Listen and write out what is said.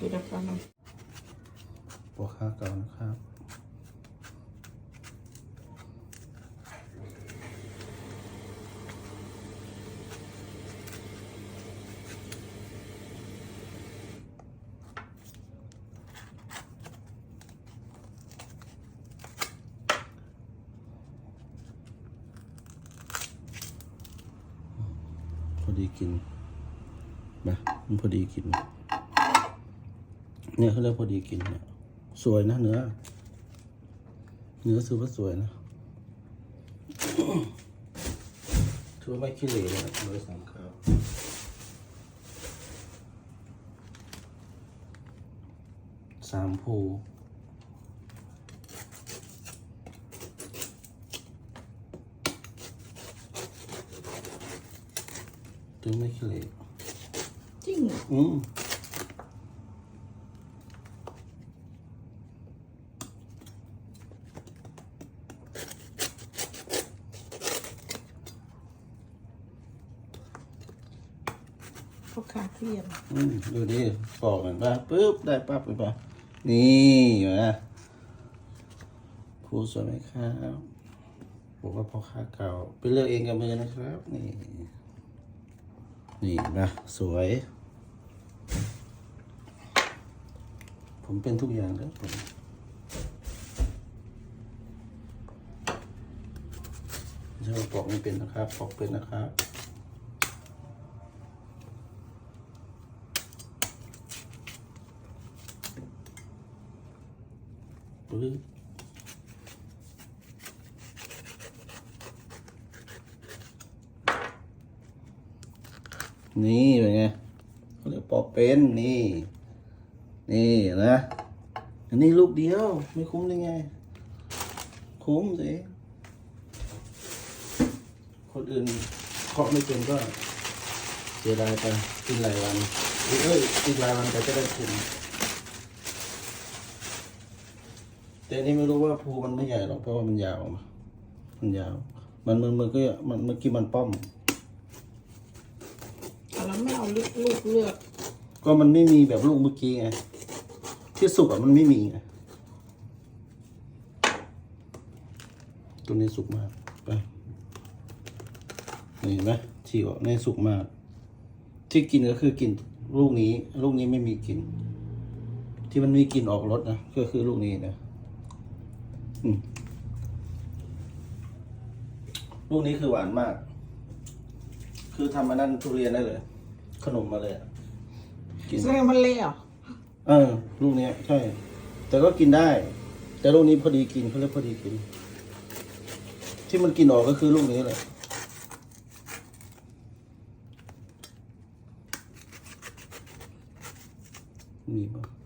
ดิบแกดิบหัวข้าวเก่านะครับ พอดีกินนะมันพอดีกิน เนี่ยเขาเรียกพอดีกินเนี่ยสวยนะเนื้อ เนื้อซื้อว่าสวยนะถือว่าไม่ขี้เหร่เลยนะร้อยสามข้าวสามภูถือไม่ขี้เหร่จริงอืม เขาขาดเรียนอืมดูดิปอกกันป่ะปุ๊บได้ปั๊บเลยป่ะนี่เห็นไหมครูสวยไหมครับบอกว่าพ่อค้าเก่า ไปเลือกเองกับมือนะครับ นี่ นี่นะสวย ผมเป็นทุกอย่างแล้วผมไม่ใช่ว่าปอกไม่เป็นนะครับ ปอกเป็นนะครับ ปึ๊บนี่เป็นไงเขาเรียกปอกเป็นนี่ นี่นะอันนี้ลูกเดียวไม่คุ้มได้ไง คุ้มสิคนอื่นเคาะไม่เป็นก็เสียดายไปกินหลายวันเอ้ยอีกหลายวันแต่จะได้คุ้ม แต่อันนี่ไม่รู้ว่าภูมันไม่ใหญ่หรอกเพราะว่ามันยาวมันยาว มันมันมันก็มันเมื่อกี้มันป้อมเอาแล้วไม่เอาลูกลูกเลือกก็มันไม่มีแบบลูกเมื่อกี้ไงที่สุกอะมันไม่มีไงตัวนี้สุกมากไปนี่เห็นไหมฉีกออกนี่สุกมาก ที่กินก็คือกินลูกนี้ ลูกนี้ไม่มีกลิ่นที่มันมีกลิ่นออกรสนะก็คือลูกนี้นะอืม ลูกนี้คือหวานมาก คือทำมานั่นทุเรียนได้เลย ขนมมาเลยอะกิน แสดงมันเละเหรอเออลูกเนี้ยใช่ แต่ก็กินได้ แต่ลูกนี้พอดีกินเขาเรียกพอดีกิน ที่มันกินออกก็คือลูกนี้แหละมีปะ